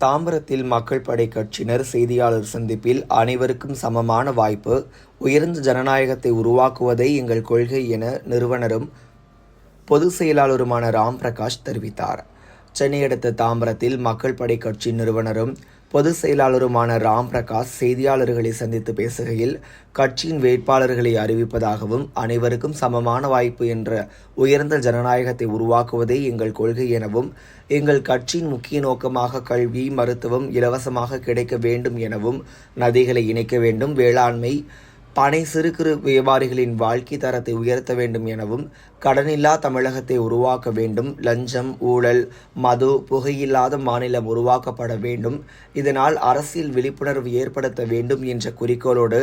தாம்பரத்தில் மக்கள் படை கட்சியினர் செய்தியாளர் சந்திப்பில் அனைவருக்கும் சமமான வாய்ப்பு உயர்ந்த ஜனநாயகத்தை உருவாக்குவதே எங்கள் கொள்கை என நிறுவனரும் பொதுச் செயலாளருமான ராம் பிரகாஷ் தெரிவித்தார். சென்னை அடுத்த தாம்பரத்தில் மக்கள் படை கட்சி நிறுவனரும் பொதுச் செயலாளருமான ராம் பிரகாஷ் செய்தியாளர்களை சந்தித்து பேசுகையில் கட்சியின் வேட்பாளர்களை அறிவிப்பதாகவும் அனைவருக்கும் சமமான வாய்ப்பு என்ற உயர்ந்த ஜனநாயகத்தை உருவாக்குவதே எங்கள் கொள்கை எனவும் எங்கள் கட்சியின் முக்கிய நோக்கமாக கல்வி மருத்துவம் இலவசமாக கிடைக்க வேண்டும் எனவும் நதிகளை இணைக்க வேண்டும் வேளாண்மை பனை சிறு குறு வியாபாரிகளின் வாழ்க்கை தரத்தை உயர்த்த வேண்டும் எனவும் கடனில்லா தமிழகத்தை உருவாக்க வேண்டும். லஞ்சம் ஊழல் மது புகையில்லாத மாநிலம் உருவாக்கப்பட வேண்டும். இதனால் அரசியல் விழிப்புணர்வு ஏற்படுத்த வேண்டும் என்ற குறிக்கோளோடு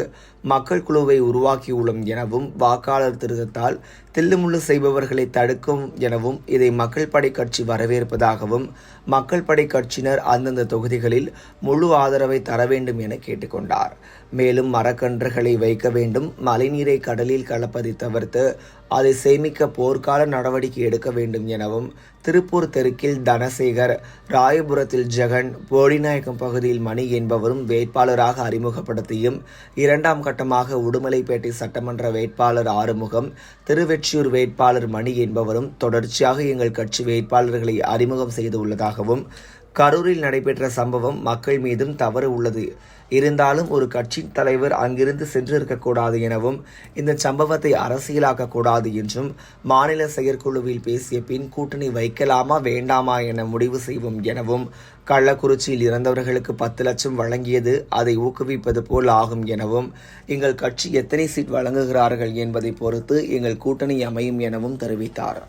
மக்கள் குழுவை உருவாக்கியுள்ளோம் எனவும் வாக்காளர் திருத்தத்தால் தில்லுமுள்ளு செய்பவர்களை தடுக்கும் எனவும் இதை மக்கள் படை கட்சி வரவேற்பதாகவும் மக்கள் படை கட்சியினர் அந்தந்த தொகுதிகளில் முழு ஆதரவை தர வேண்டும் என கேட்டுக்கொண்டார். மேலும் மரக்கன்றுகளை வைக்க வேண்டும். மழைநீரை கடலில் கலப்பதை தவிர்த்து அதை சேமிக்க போர்க்கால நடவடிக்கை எடுக்க வேண்டும் எனவும் திருப்பூர் தெற்கில் தனசேகர் ராயபுரத்தில் ஜெகன் போடிநாயக்கம் பகுதியில் மணி என்பவரும் வேட்பாளராக அறிமுகப்படுத்தியும் இரண்டாம் கட்டமாக உடுமலைப்பேட்டை சட்டமன்ற வேட்பாளர் ஆறுமுகம் திருவெற்றியூர் வேட்பாளர் மணி என்பவரும் தொடர்ச்சியாக எங்கள் கட்சி வேட்பாளர்களை அறிமுகம் செய்துள்ளதாகவும் கரூரில் நடைபெற்ற சம்பவம் மக்கள் மீதும் தவறு உள்ளது. இருந்தாலும் ஒரு கட்சியின் தலைவர் அங்கிருந்து சென்றிருக்கக்கூடாது எனவும் இந்த சம்பவத்தை அரசியலாக்கக்கூடாது என்றும் மாநில செயற்குழுவில் பேசிய பின் கூட்டணி வைக்கலாமா வேண்டாமா என முடிவு செய்வோம் எனவும் கள்ளக்குறிச்சியில் இறந்தவர்களுக்கு பத்து லட்சம் வழங்கியது அதை ஊக்குவிப்பது போல் ஆகும் எனவும் எங்கள் கட்சி எத்தனை சீட் வழங்குகிறார்கள் என்பதை பொறுத்து எங்கள் கூட்டணி அமையும் எனவும் தெரிவித்தார்.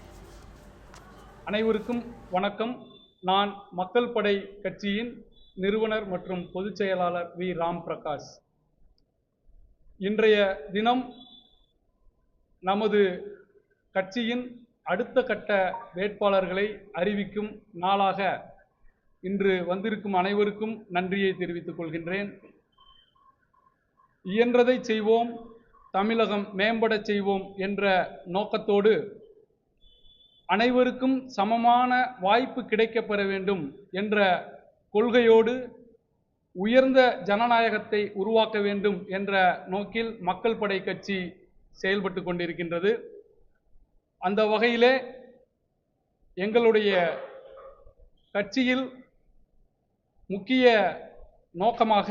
அனைவருக்கும் வணக்கம். நான் மக்கள் படை கட்சியின் நிறுவனர் மற்றும் பொதுச் செயலாளர் வி. ராம் பிரகாஷ் இன்றைய தினம் நமது கட்சியின் அடுத்த கட்ட வேட்பாளர்களை அறிவிக்கும் நாளாக இன்று வந்திருக்கும் அனைவருக்கும் நன்றியை தெரிவித்துக் கொள்கின்றேன். இயன்றதை செய்வோம் தமிழகம் மேம்படச் செய்வோம் என்ற நோக்கத்தோடு அனைவருக்கும் சமமான வாய்ப்பு கிடைக்கப்பெற வேண்டும் என்ற கொள்கையோடு உயர்ந்த ஜனநாயகத்தை உருவாக்க வேண்டும் என்ற நோக்கில் மக்கள் படை கட்சி செயல்பட்டு கொண்டிருக்கின்றது. அந்த வகையிலே எங்களுடைய கட்சியில் முக்கிய நோக்கமாக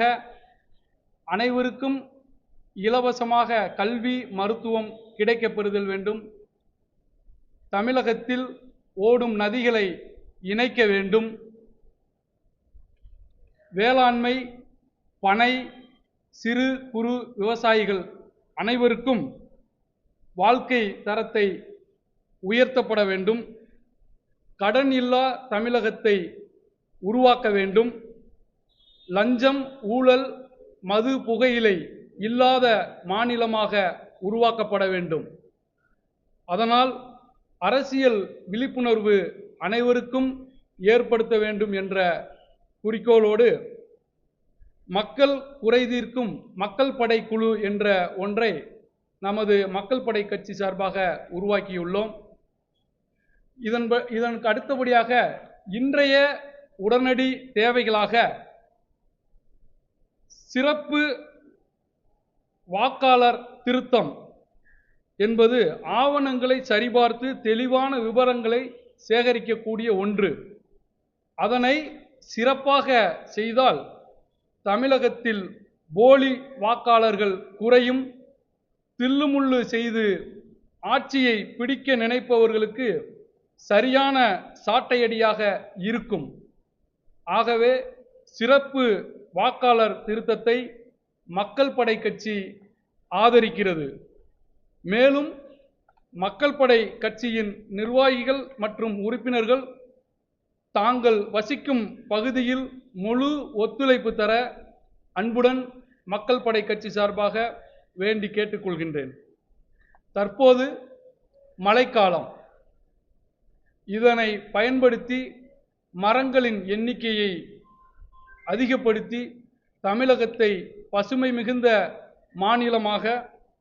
அனைவருக்கும் இலவசமாக கல்வி மருத்துவம் கிடைக்கப்பெறுதல் வேண்டும். தமிழகத்தில் ஓடும் நதிகளை இணைக்க வேண்டும். வேளாண்மை பனை சிறு குறு விவசாயிகள் அனைவருக்கும் வாழ்க்கை தரத்தை உயர்த்தப்பட வேண்டும். கடன் இல்லா தமிழகத்தை உருவாக்க வேண்டும். லஞ்சம் ஊழல் மது புகையிலை இல்லாத மாநிலமாக உருவாக்கப்பட வேண்டும். அதனால் அரசியல் விழிப்புணர்வு அனைவருக்கும் ஏற்படுத்த வேண்டும் என்ற குறிக்கோளோடு மக்கள் குறைதீர்க்கும் மக்கள் படை குழு என்ற ஒன்றை நமது மக்கள் படை கட்சி சார்பாக உருவாக்கியுள்ளோம். இதன் இதனுக்கு அடுத்தபடியாக இன்றைய உடனடி தேவைகளாக சிறப்பு வாக்காளர் திருத்தம் என்பது ஆவணங்களை சரிபார்த்து தெளிவான விவரங்களை சேகரிக்கக்கூடிய ஒன்று. அதனை சிறப்பாக செய்தால் தமிழகத்தில் போலி வாக்காளர்கள் குறையும். தில்லுமுள்ளு செய்து ஆட்சியை பிடிக்க நினைப்பவர்களுக்கு சரியான சாட்டையடியாக இருக்கும். ஆகவே சிறப்பு வாக்காளர் திருத்தத்தை மக்கள் படை கட்சி ஆதரிக்கிறது. மேலும் மக்கள் படை கட்சியின் நிர்வாகிகள் மற்றும் உறுப்பினர்கள் தாங்கள் வசிக்கும் பகுதியில் முழு ஒத்துழைப்பு தர அன்புடன் மக்கள் படை கட்சி சார்பாக வேண்டி கேட்டுக்கொள்கின்றேன். தற்போது மழைக்காலம். இதனை பயன்படுத்தி மரங்களின் எண்ணிக்கையை அதிகப்படுத்தி தமிழகத்தை பசுமை மிகுந்த மாநிலமாக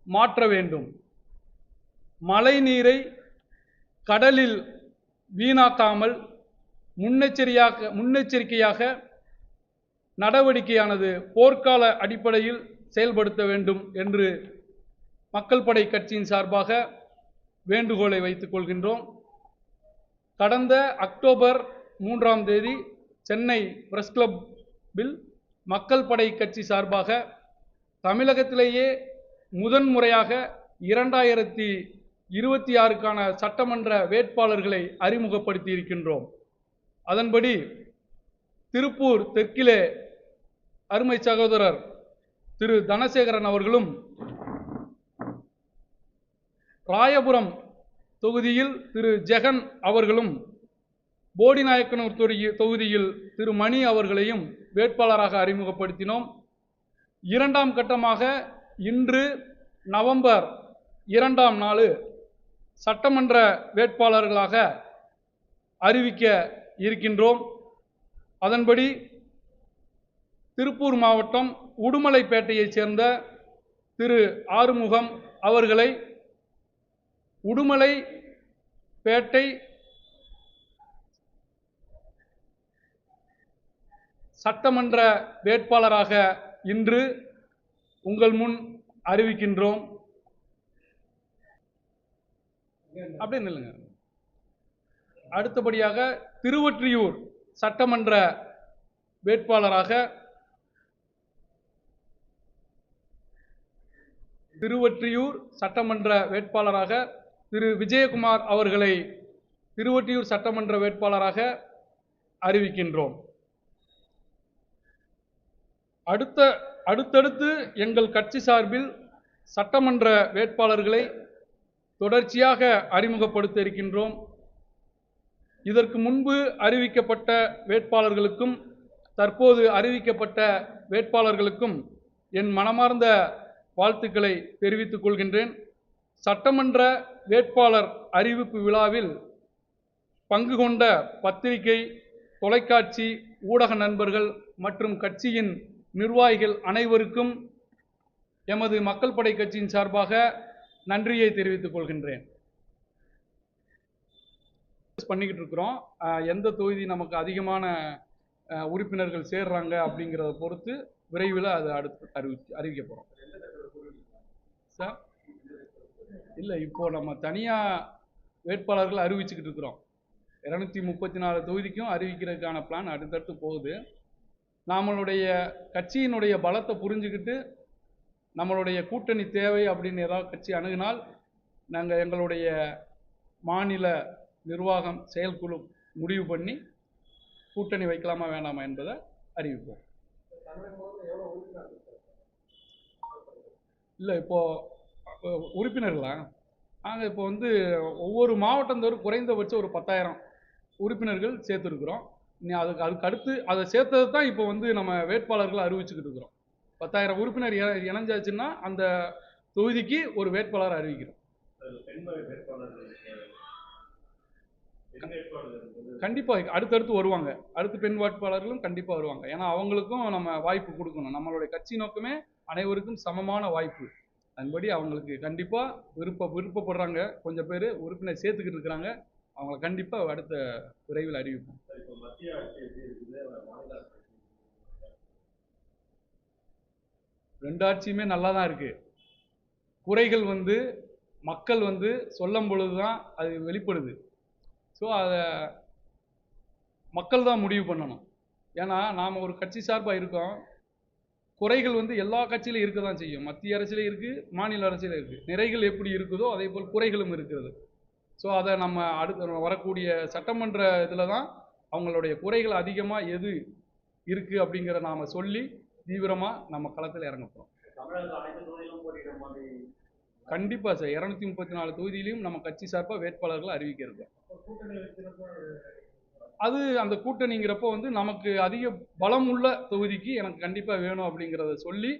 மாற்ற வேண்டும். மழை நீரை கடலில் வீணாக்காமல் முன்னெச்சரியாக முன்னெச்சரிக்கையாக நடவடிக்கையானது போர்க்கால அடிப்படையில் செயல்படுத்த வேண்டும் என்று மக்கள் படை கட்சியின் சார்பாக வேண்டுகோளை வைத்துக் கொள்கின்றோம். கடந்த அக்டோபர் மூன்றாம் தேதி சென்னை பிரஸ் கிளப்பில் மக்கள் படை கட்சி சார்பாக தமிழகத்திலேயே முதன்முறையாக இரண்டாயிரத்தி இருபத்தி ஆறுக்கான சட்டமன்ற வேட்பாளர்களை அறிமுகப்படுத்தி இருக்கின்றோம் அதன்படி திருப்பூர் தெற்கிலே அருமை சகோதரர் திரு தனசேகரன் அவர்களும் ராயபுரம் தொகுதியில் திரு ஜெகன் அவர்களும் போடிநாயக்கனூர் தொகுதியில் திரு மணி அவர்களையும் வேட்பாளராக அறிமுகப்படுத்தினோம். இரண்டாம் கட்டமாக இன்று நவம்பர் இரண்டாம் நாள் சட்டமன்ற வேட்பாளர்களாக அறிவிக்க இருக்கின்றோம். அதன்படி திருப்பூர் மாவட்டம் உடுமலைப்பேட்டையைச் சேர்ந்த திரு ஆறுமுகம் அவர்களை உடுமலை பேட்டை சட்டமன்ற வேட்பாளராக இன்று உங்கள் முன் அறிவிக்கின்றோம். அப்படியே நில்லுங்க. அடுத்தபடியாக திருவொற்றியூர் சட்டமன்ற வேட்பாளராக திருவொற்றியூர் சட்டமன்ற வேட்பாளராக திரு. விஜயகுமார் அவர்களை திருவொற்றியூர் சட்டமன்ற வேட்பாளராக அறிவிக்கின்றோம். அடுத்த அடுத்தடுத்து எங்கள் கட்சி சார்பில் சட்டமன்ற வேட்பாளர்களை தொடர்ச்சியாக அறிமுகப்படுத்த இருக்கின்றோம். இதற்கு முன்பு அறிவிக்கப்பட்ட வேட்பாளர்களுக்கும் தற்போது அறிவிக்கப்பட்ட வேட்பாளர்களுக்கும் என் மனமார்ந்த வாழ்த்துக்களை தெரிவித்துக் கொள்கின்றேன். சட்டமன்ற வேட்பாளர் அறிவிப்பு விழாவில் பங்கு கொண்ட பத்திரிகை தொலைக்காட்சி ஊடக நண்பர்கள் மற்றும் கட்சியின் நிர்வாகிகள் அனைவருக்கும் எமது மக்கள் படை கட்சியின் சார்பாக நன்றியை தெரிவித்துக் கொள்கின்றேன். பண்ணிக்கிட்டு இருக்கிறோம். எந்த தொகுதி நமக்கு அதிகமான உறுப்பினர்கள் சேர்றாங்க அப்படிங்கிறத பொறுத்து விரைவில் அது அடுத்து அறிவி அறிவிக்க போகிறோம் சார் இல்லை இப்போ நம்ம தனியாக வேட்பாளர்கள் அறிவிச்சுக்கிட்டு இருக்கிறோம். இரநூத்தி முப்பத்தி நாலு தொகுதிக்கும் அறிவிக்கிறதுக்கான பிளான் அடுத்தடுத்து போகுது. நம்மளுடைய கட்சியினுடைய பலத்தை புரிஞ்சுக்கிட்டு நம்மளுடைய கூட்டணி தேவை அப்படின்னு ஏதாவது கட்சி அணுகினால் நாங்கள் எங்களுடைய மாநில நிர்வாகம் செயல்குழு முடிவு பண்ணி கூட்டணி வைக்கலாமா வேணாமா என்பதை அறிவிப்போம். இல்லை இப்போது உறுப்பினர்களா? நாங்கள் இப்போ வந்து ஒவ்வொரு மாவட்டந்தோறும் குறைந்தபட்சம் ஒரு பத்தாயிரம் உறுப்பினர்கள் சேர்த்துருக்குறோம். நீ அதுக்கு அதுக்கு அடுத்து அதை சேர்த்தது தான் இப்போ வந்து நம்ம வேட்பாளர்கள் அறிவிச்சுக்கிட்டு இருக்கிறோம். பத்தாயிரம் உறுப்பினர் இணைஞ்சாச்சுன்னா அந்த தொகுதிக்கு ஒரு வேட்பாளர் அறிவிக்கிறோம். கண்டிப்பாக அடுத்தடுத்து வருவாங்க. அடுத்து பெண் வாட்பாளர்களும் கண்டிப்பாக வருவாங்க. ஏன்னா அவங்களுக்கும் நம்ம வாய்ப்பு கொடுக்கணும். நம்மளுடைய கட்சி நோக்கமே அனைவருக்கும் சமமான வாய்ப்பு. அதன்படி அவங்களுக்கு கண்டிப்பாக விருப்ப விருப்பப்படுறாங்க. கொஞ்சம் பேர் உறுப்பினர் சேர்த்துக்கிட்டு இருக்கிறாங்க. அவங்கள கண்டிப்பாக அடுத்த விரைவில் அறிவிப்போம். ரெண்டு ஆட்சியுமே நல்லா தான் இருக்குது குறைகள் வந்து மக்கள் வந்து சொல்லும் பொழுது தான் அது வெளிப்படுது. ஸோ அதை மக்கள் தான் முடிவு பண்ணணும். ஏன்னா நாம் ஒரு கட்சி சார்பாக இருக்கோம். குறைகள் வந்து எல்லா கட்சியிலும் இருக்க தான் செய்யும். மத்திய அரசியலும் இருக்குது மாநில அரசியலும் இருக்குது நிறைகள் எப்படி இருக்குதோ அதே போல் குறைகளும் இருக்கிறது. ஸோ அதை நம்ம அடுத்த வரக்கூடிய சட்டமன்ற இதில் தான் அவங்களுடைய குறைகள் அதிகமாக எது இருக்குது அப்படிங்கிறத நாம் சொல்லி தீவிரமாக நம்ம களத்தில் இறங்க போகிறோம் கண்டிப்பாக சார். இரநூத்தி முப்பத்தி நாலு தொகுதியிலையும் நம்ம கட்சி சார்பாக வேட்பாளர்களை அறிவிக்க இருக்கோம் அது அந்த கூட்டணிங்கிறப்போ வந்து நமக்கு அதிக பலம் உள்ள தொகுதிக்கு எனக்கு கண்டிப்பாக வேணும் அப்படிங்கிறத சொல்லி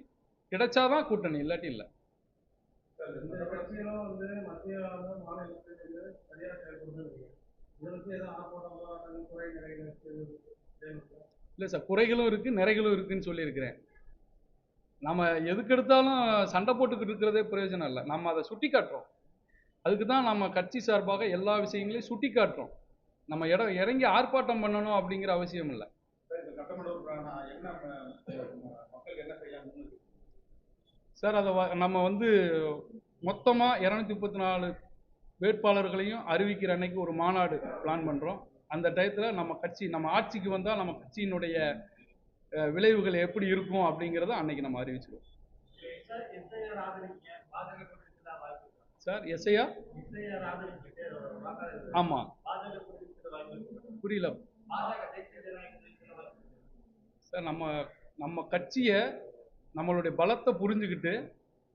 கிடைச்சாதான் கூட்டணி இல்லாட்டி இல்லை. இல்லை சார் குறைகளும் இருக்குது நிறைகளும் இருக்குன்னு சொல்லியிருக்கிறேன். நம்ம எதுக்கெடுத்தாலும் சண்டை போட்டுக்கிட்டு இருக்கிறதே பிரயோஜனம் இல்லை. நம்ம அதை சுட்டி காட்டுறோம். அதுக்கு தான் நம்ம கட்சி சார்பாக எல்லா விஷயங்களையும் சுட்டி காட்டுறோம். நம்ம இடம் இறங்கி ஆர்ப்பாட்டம் பண்ணணும் அப்படிங்கிற அவசியம் இல்லை. சார் அதை நம்ம வந்து மொத்தமாக இரநூத்தி முப்பத்தி நாலு வேட்பாளர்களையும் அறிவிக்கிற அன்னைக்கு ஒரு மாநாடு பிளான் பண்ணுறோம் அந்த டயத்தில் நம்ம கட்சி நம்ம ஆட்சிக்கு வந்தால் நம்ம கட்சியினுடைய விளைவுகள் எப்படி இருக்கும் அப்படிங்கிறத அன்னைக்கு நம்ம அறிவிச்சிருவோம். சார் எஸ்ஐயா ஆமாம் புரியல. சார் நம்ம நம்ம கட்சியை நம்மளுடைய பலத்தை புரிஞ்சுக்கிட்டு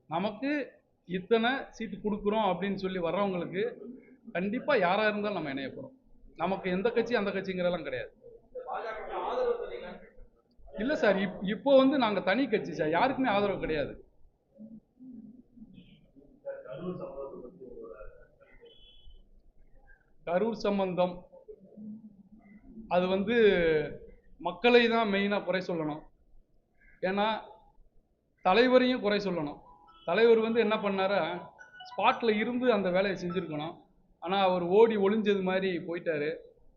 நமக்கு இத்தனை சீட்டு கொடுக்குறோம் அப்படின்னு சொல்லி வர்றவங்களுக்கு கண்டிப்பாக யாராக இருந்தாலும் நம்ம இணைய போகிறோம் நமக்கு எந்த கட்சி அந்த கட்சிங்கிறதெல்லாம் கிடையாது. இல்லை சார் இப் இப்போ வந்து நாங்கள் தனி கட்சி சார் யாருக்குமே ஆதரவு கிடையாது. கரூர் சம்பந்தம். அது வந்து மக்களை தான் மெயினாக குறை சொல்லணும். ஏன்னா தலைவரையும் குறை சொல்லணும். தலைவர் வந்து என்ன பண்ணாரா ஸ்பாட்டில் இருந்து அந்த வேலையை செஞ்சுருக்கணும். ஆனால் அவர் ஓடி ஒளிஞ்சது மாதிரி போயிட்டாரு.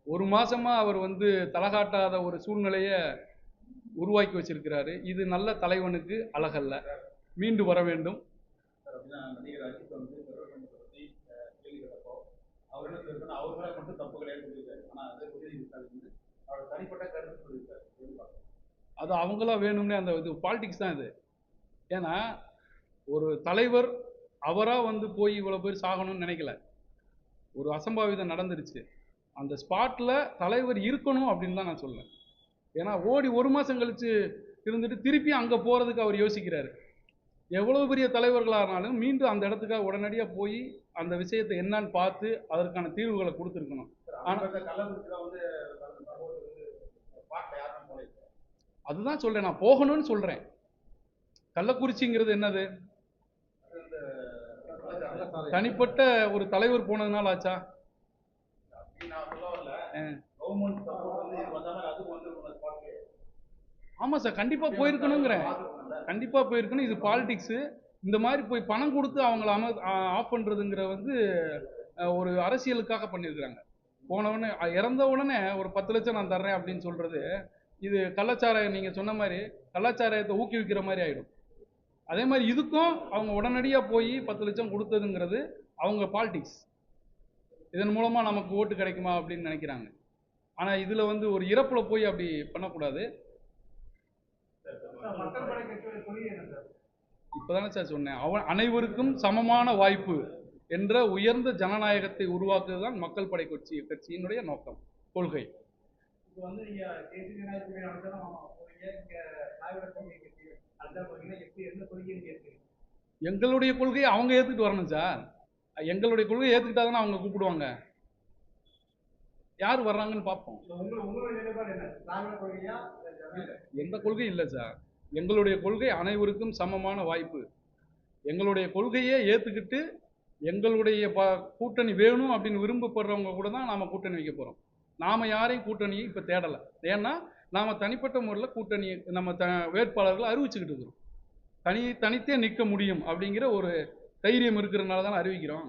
ஒரு மாதமாக அவர் வந்து தலகாட்டாத ஒரு சூழ்நிலையை உருவாக்கி வச்சிருக்கிறாரு. இது நல்ல தலைவனுக்கு அழகல்ல. மீண்டு வர வேண்டும்? அது அவங்களா வேணும்னே அந்த இது பாலிடிக்ஸ் தான் இது. ஏன்னா ஒரு தலைவர் அவராக வந்து போய் இவ்வளோ பேர் சாகணும்னு நினைக்கல. ஒரு அசம்பாவிதம் நடந்துருச்சு. அந்த ஸ்பாட்டில் தலைவர் இருக்கணும் அப்படின்னு தான் நான் சொல்லுவேன் ஏன்னா ஓடி ஒரு மாதம் கழிச்சு இருந்துட்டு திருப்பி அங்கே போகிறதுக்கு அவர் யோசிக்கிறாரு. எவ்வளோ பெரிய தலைவர்களானாலும் மீண்டும் அந்த இடத்துக்காக உடனடியாக போய் அந்த விஷயத்தை என்னன்னு பார்த்து அதற்கான தீர்வுகளை கொடுத்துருக்கணும். அதுதான் சொல்கிறேன் நான் போகணும்னு சொல்கிறேன் கள்ளக்குறிச்சிங்கிறது என்னது? தனிப்பட்ட ஒரு தலைவர் போனதுனால ஆச்சா நான் சொல்ல வரல ஆ. கவர்மெண்ட் சப்போர்ட் வந்து இது வந்த மாதிரி அதுவும் வந்து ஒரு ஸ்பாட்டு ஆமாம் சார் கண்டிப்பாக போயிருக்கணுங்கிறேன் கண்டிப்பாக போயிருக்கணும். இது பாலிடிக்ஸு இந்த மாதிரி போய் பணம் கொடுத்து அவங்கள அம ஆஃப் பண்ணுறதுங்கிற வந்து ஒரு அரசியலுக்காக பண்ணியிருக்கிறாங்க. போன உடனே அஹ், இறந்த உடனே ஒரு பத்து லட்சம் நான் தர்றேன் அப்படின்னு சொல்கிறது இது கள்ளச்சாராயம் நீங்கள் சொன்ன மாதிரி கள்ளச்சாராயத்தை ஊக்குவிக்கிற மாதிரி ஆகிடும் அதே மாதிரி இதுக்கும் அவங்க உடனடியாக போய் பத்து லட்சம் கொடுத்ததுங்கிறது அவங்க பாலிடிக்ஸ் இதன் மூலமாக நமக்கு ஓட்டு கிடைக்குமா அப்படின்னு நினைக்கிறாங்க. ஆனால் இதில் வந்து ஒரு இறப்பில் போய் அப்படி பண்ணக்கூடாது மக்கள் படை கட்சியோட கொள்கை என்ன சார் இப்போதானே சார் சொன்னேன். அவன் அனைவருக்கும் சமமான வாய்ப்பு என்ற உயர்ந்த ஜனநாயகத்தை உருவாக்குவது தான் மக்கள் படை கட்சி கட்சியினுடைய நோக்கம் கொள்கை. எங்களுடைய கொள்கையை அவங்க ஏற்றுக்கிட்டு வரணும் சார். எங்களுடைய கொள்கையை ஏற்றுக்கிட்டா தானே அவங்க கூப்பிடுவாங்க. யார் வர்றாங்கன்னு பார்ப்போம் எந்த கொள்கை இல்லை சார். எங்களுடைய கொள்கை அனைவருக்கும் சமமான வாய்ப்பு. எங்களுடைய கொள்கையை ஏற்றுக்கிட்டு எங்களுடைய ப கூட்டணி வேணும் அப்படின்னு விரும்பப்படுறவங்க கூட தான் நாம் கூட்டணி வைக்க போகிறோம் நாம் யாரையும் கூட்டணியை இப்போ தேடலை. ஏன்னா நாம் தனிப்பட்ட முறையில் கூட்டணி நம்ம த வேட்பாளர்களை அறிவிச்சுக்கிட்டு இருக்கிறோம். தனி தனித்தே நிற்க முடியும் அப்படிங்கிற ஒரு தைரியம் இருக்கிறனால தான் அறிவிக்கிறோம்.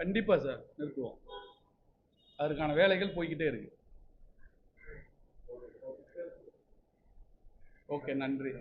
கண்டிப்பாக சார் நிறுத்துவோம். அதற்கான வேலைகள் போய்கிட்டே இருக்குது ஓகே நன்றி.